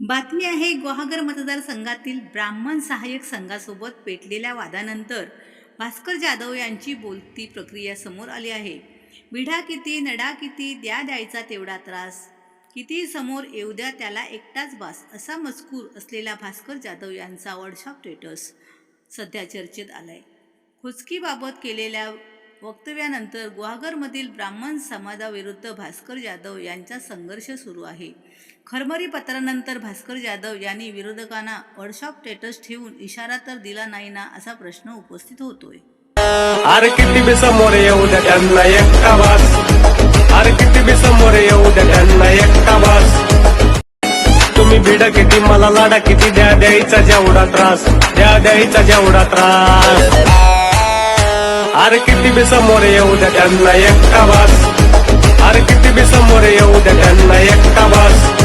बातमी आहे गुहागर मतदारसंघातील ब्राह्मण सहाय्यक संघासोबत पेटलेल्या वादानंतर भास्कर जाधव यांची बोलती प्रक्रिया समोर आली आहे. विढा किती नडा किती द्या द्यायचा तेवढा त्रास. किती समोर येऊ द्या त्याला एकटाच बास असा मजकूर असलेला भास्कर जाधव यांचा व्हॉट्सअप स्टेटस सध्या चर्चेत आलाय. खुचकीबाबत केलेल्या वक्तव्यानंतर गुहागरमधील ब्राह्मण समाजाविरुद्ध भास्कर जाधव यांचा संघर्ष सुरू आहे. खरमरी पत्रानंतर भास्कर जाधव यांनी विरोधकांना व्हॉट्सअप स्टेटस ठेवून इशारा तर दिला नाही ना असा प्रश्न उपस्थित होतोय. अरे किती बी समोर येऊ द्या त्यांना एकटा वास. अरे किती बी समोर येऊ द्या त्यांना एकटा वास. तुम्ही भिड किती मला लाडा किती द्या द्यायचा जेवढा त्रास द्या द्यायचा जेवढा त्रास. अरे किती बी समोर येऊ द्या त्यांना एकटा वास. अरे किती बी समोर येऊ द्या त्यांना एकटा वास.